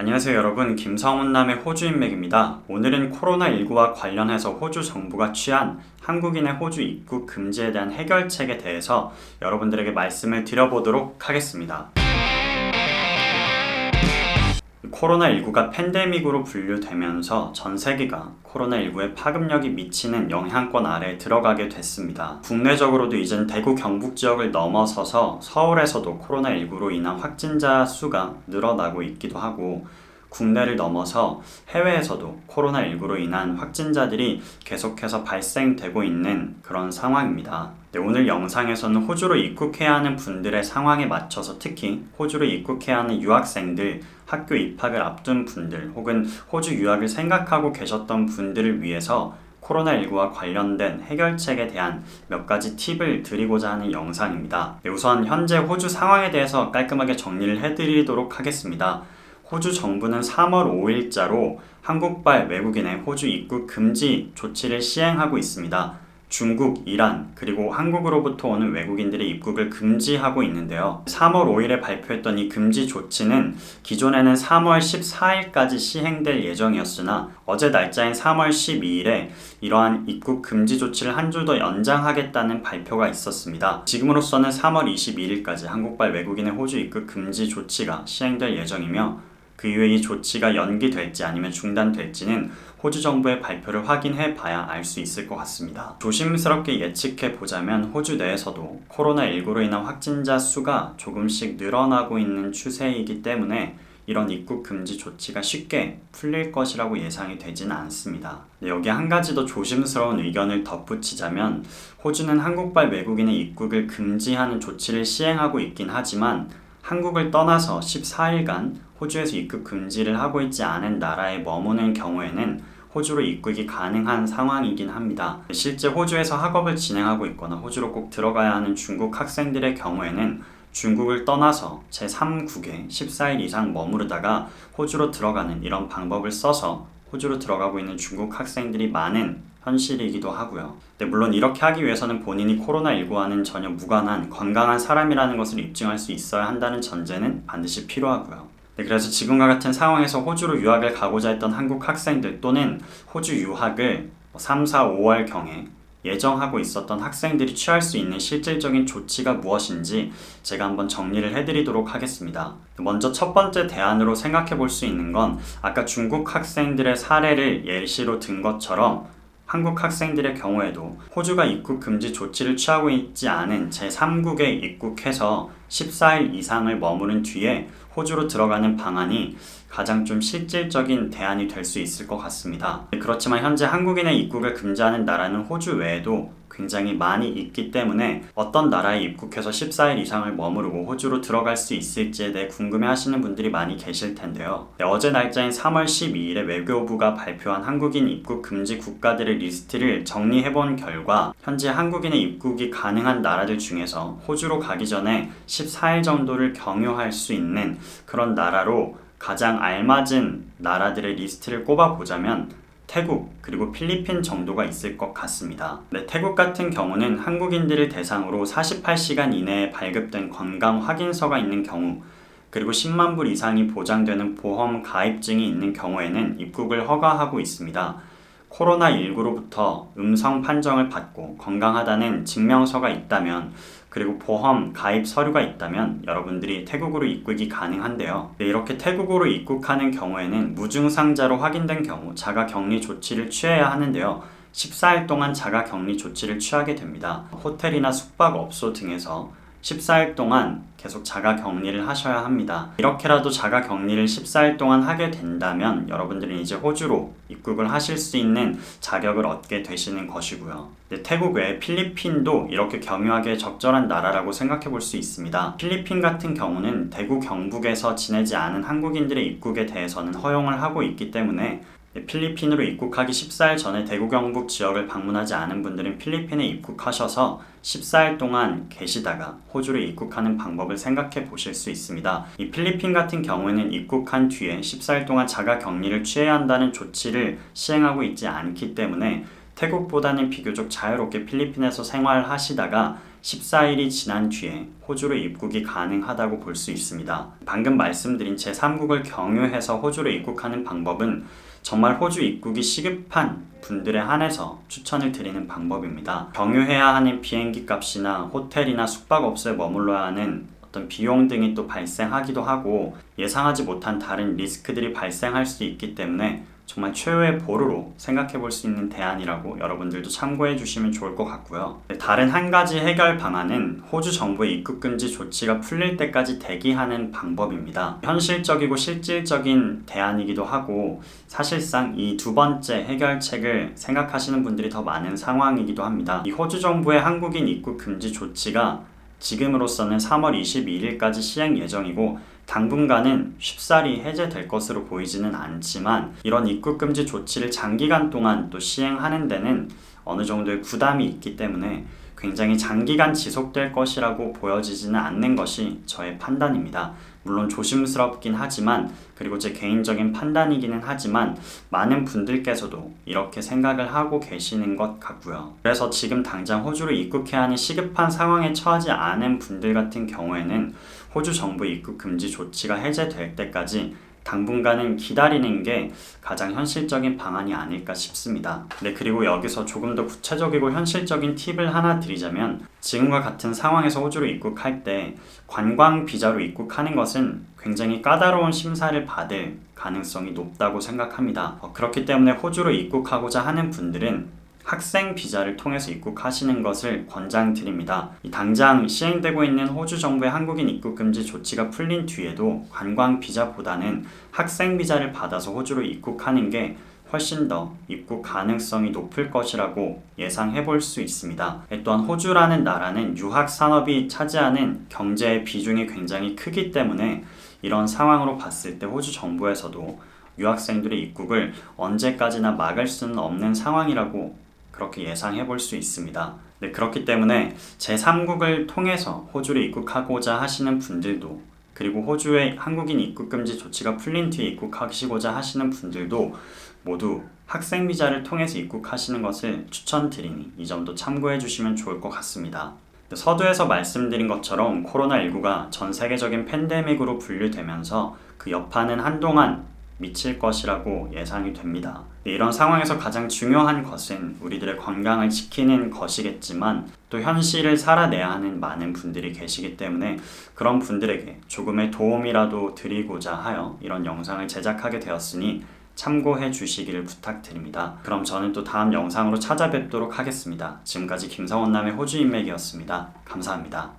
안녕하세요 여러분 김성훈남의 호주인맥입니다. 오늘은 코로나19와 관련해서 호주 정부가 취한 한국인의 호주 입국 금지에 대한 해결책에 대해서 여러분들에게 말씀을 드려보도록 하겠습니다. 코로나19가 팬데믹으로 분류되면서 전 세계가 코로나19의 파급력이 미치는 영향권 아래에 들어가게 됐습니다. 국내적으로도 이젠 대구 경북 지역을 넘어서서 서울에서도 코로나19로 인한 확진자 수가 늘어나고 있기도 하고 국내를 넘어서 해외에서도 코로나19로 인한 확진자들이 계속해서 발생되고 있는 그런 상황입니다. 네, 오늘 영상에서는 호주로 입국해야 하는 분들의 상황에 맞춰서 특히 호주로 입국해야 하는 유학생들, 학교 입학을 앞둔 분들 혹은 호주 유학을 생각하고 계셨던 분들을 위해서 코로나19와 관련된 해결책에 대한 몇 가지 팁을 드리고자 하는 영상입니다. 네, 우선 현재 호주 상황에 대해서 깔끔하게 정리를 해드리도록 하겠습니다. 호주 정부는 3월 5일자로 한국발 외국인의 호주 입국 금지 조치를 시행하고 있습니다. 중국, 이란, 그리고 한국으로부터 오는 외국인들의 입국을 금지하고 있는데요. 3월 5일에 발표했던 이 금지 조치는 기존에는 3월 14일까지 시행될 예정이었으나 어제 날짜인 3월 12일에 이러한 입국 금지 조치를 한 주 더 연장하겠다는 발표가 있었습니다. 지금으로서는 3월 22일까지 한국발 외국인의 호주 입국 금지 조치가 시행될 예정이며 그 이후에 이 조치가 연기될지 아니면 중단될지는 호주 정부의 발표를 확인해 봐야 알 수 있을 것 같습니다. 조심스럽게 예측해 보자면 호주 내에서도 코로나19로 인한 확진자 수가 조금씩 늘어나고 있는 추세이기 때문에 이런 입국 금지 조치가 쉽게 풀릴 것이라고 예상이 되지는 않습니다. 네, 여기 한 가지 더 조심스러운 의견을 덧붙이자면 호주는 한국발 외국인의 입국을 금지하는 조치를 시행하고 있긴 하지만 한국을 떠나서 14일간 호주에서 입국 금지를 하고 있지 않은 나라에 머무는 경우에는 호주로 입국이 가능한 상황이긴 합니다. 실제 호주에서 학업을 진행하고 있거나 호주로 꼭 들어가야 하는 중국 학생들의 경우에는 중국을 떠나서 제3국에 14일 이상 머무르다가 호주로 들어가는 이런 방법을 써서 호주로 들어가고 있는 중국 학생들이 많은 현실이기도 하고요. 네, 물론 이렇게 하기 위해서는 본인이 코로나19와는 전혀 무관한 건강한 사람이라는 것을 입증할 수 있어야 한다는 전제는 반드시 필요하고요. 네, 그래서 지금과 같은 상황에서 호주로 유학을 가고자 했던 한국 학생들 또는 호주 유학을 3, 4, 5월 경에 예정하고 있었던 학생들이 취할 수 있는 실질적인 조치가 무엇인지 제가 한번 정리를 해드리도록 하겠습니다. 먼저 첫 번째 대안으로 생각해 볼 수 있는 건 아까 중국 학생들의 사례를 예시로 든 것처럼 한국 학생들의 경우에도 호주가 입국 금지 조치를 취하고 있지 않은 제3국에 입국해서 14일 이상을 머무른 뒤에 호주로 들어가는 방안이 가장 좀 실질적인 대안이 될 수 있을 것 같습니다. 그렇지만 현재 한국인의 입국을 금지하는 나라는 호주 외에도 굉장히 많이 있기 때문에 어떤 나라에 입국해서 14일 이상을 머무르고 호주로 들어갈 수 있을지에 대해 궁금해 하시는 분들이 많이 계실 텐데요. 네, 어제 날짜인 3월 12일에 외교부가 발표한 한국인 입국 금지 국가들의 리스트를 정리해 본 결과 현재 한국인의 입국이 가능한 나라들 중에서 호주로 가기 전에 14일 정도를 경유할 수 있는 그런 나라로 가장 알맞은 나라들의 리스트를 꼽아 보자면 태국 그리고 필리핀 정도가 있을 것 같습니다. 네, 태국 같은 경우는 한국인들을 대상으로 48시간 이내에 발급된 건강 확인서가 있는 경우 그리고 10만 불 이상이 보장되는 보험 가입증이 있는 경우에는 입국을 허가하고 있습니다. 코로나19로부터 음성 판정을 받고 건강하다는 증명서가 있다면 그리고 보험 가입 서류가 있다면 여러분들이 태국으로 입국이 가능한데요. 네, 이렇게 태국으로 입국하는 경우에는 무증상자로 확인된 경우 자가 격리 조치를 취해야 하는데요. 14일 동안 자가 격리 조치를 취하게 됩니다. 호텔이나 숙박업소 등에서 14일 동안 계속 자가 격리를 하셔야 합니다. 이렇게라도 자가 격리를 14일 동안 하게 된다면 여러분들은 이제 호주로 입국을 하실 수 있는 자격을 얻게 되시는 것이고요. 네, 태국 외에 필리핀도 이렇게 경유하기에 적절한 나라라고 생각해 볼 수 있습니다. 필리핀 같은 경우는 대구 경북에서 지내지 않은 한국인들의 입국에 대해서는 허용을 하고 있기 때문에 네, 필리핀으로 입국하기 14일 전에 대구 경북 지역을 방문하지 않은 분들은 필리핀에 입국하셔서 14일 동안 계시다가 호주로 입국하는 방법을 생각해 보실 수 있습니다. 이 필리핀 같은 경우에는 입국한 뒤에 14일 동안 자가 격리를 취해야 한다는 조치를 시행하고 있지 않기 때문에 태국보다는 비교적 자유롭게 필리핀에서 생활하시다가 14일이 지난 뒤에 호주로 입국이 가능하다고 볼 수 있습니다. 방금 말씀드린 제3국을 경유해서 호주로 입국하는 방법은 정말 호주 입국이 시급한 분들에 한해서 추천을 드리는 방법입니다. 경유해야 하는 비행기 값이나 호텔이나 숙박업소에 머물러야 하는 어떤 비용 등이 또 발생하기도 하고 예상하지 못한 다른 리스크들이 발생할 수 있기 때문에 정말 최후의 보루로 생각해 볼 수 있는 대안이라고 여러분들도 참고해 주시면 좋을 것 같고요. 네, 다른 한 가지 해결 방안은 호주 정부의 입국 금지 조치가 풀릴 때까지 대기하는 방법입니다. 현실적이고 실질적인 대안이기도 하고 사실상 이 두 번째 해결책을 생각하시는 분들이 더 많은 상황이기도 합니다. 이 호주 정부의 한국인 입국 금지 조치가 지금으로서는 3월 22일까지 시행 예정이고 당분간은 쉽사리 해제될 것으로 보이지는 않지만 이런 입국 금지 조치를 장기간 동안 또 시행하는 데는 어느 정도의 부담이 있기 때문에 굉장히 장기간 지속될 것이라고 보여지지는 않는 것이 저의 판단입니다. 물론 조심스럽긴 하지만 그리고 제 개인적인 판단이기는 하지만 많은 분들께서도 이렇게 생각을 하고 계시는 것 같고요. 그래서 지금 당장 호주로 입국해야 하는 시급한 상황에 처하지 않은 분들 같은 경우에는 호주 정부 입국 금지 조치가 해제될 때까지 당분간은 기다리는 게 가장 현실적인 방안이 아닐까 싶습니다. 네, 그리고 여기서 조금 더 구체적이고 현실적인 팁을 하나 드리자면 지금과 같은 상황에서 호주로 입국할 때 관광 비자로 입국하는 것은 굉장히 까다로운 심사를 받을 가능성이 높다고 생각합니다. 어, 그렇기 때문에 호주로 입국하고자 하는 분들은 학생 비자를 통해서 입국하시는 것을 권장드립니다. 당장 시행되고 있는 호주 정부의 한국인 입국 금지 조치가 풀린 뒤에도 관광 비자보다는 학생 비자를 받아서 호주로 입국하는 게 훨씬 더 입국 가능성이 높을 것이라고 예상해 볼 수 있습니다. 또한 호주라는 나라는 유학 산업이 차지하는 경제의 비중이 굉장히 크기 때문에 이런 상황으로 봤을 때 호주 정부에서도 유학생들의 입국을 언제까지나 막을 수는 없는 상황이라고 그렇게 예상해 볼 수 있습니다. 네, 그렇기 때문에 제3국을 통해서 호주를 입국하고자 하시는 분들도 그리고 호주의 한국인 입국 금지 조치가 풀린 뒤에 입국하시고자 하시는 분들도 모두 학생 비자를 통해서 입국하시는 것을 추천드리니 이 점도 참고해 주시면 좋을 것 같습니다. 서두에서 말씀드린 것처럼 코로나19가 전 세계적인 팬데믹으로 분류되면서 그 여파는 한동안 미칠 것이라고 예상이 됩니다. 이런 상황에서 가장 중요한 것은 우리들의 건강을 지키는 것이겠지만 또 현실을 살아내야 하는 많은 분들이 계시기 때문에 그런 분들에게 조금의 도움이라도 드리고자 하여 이런 영상을 제작하게 되었으니 참고해 주시기를 부탁드립니다. 그럼 저는 또 다음 영상으로 찾아뵙도록 하겠습니다. 지금까지 김성원 남의 호주 인맥이었습니다. 감사합니다.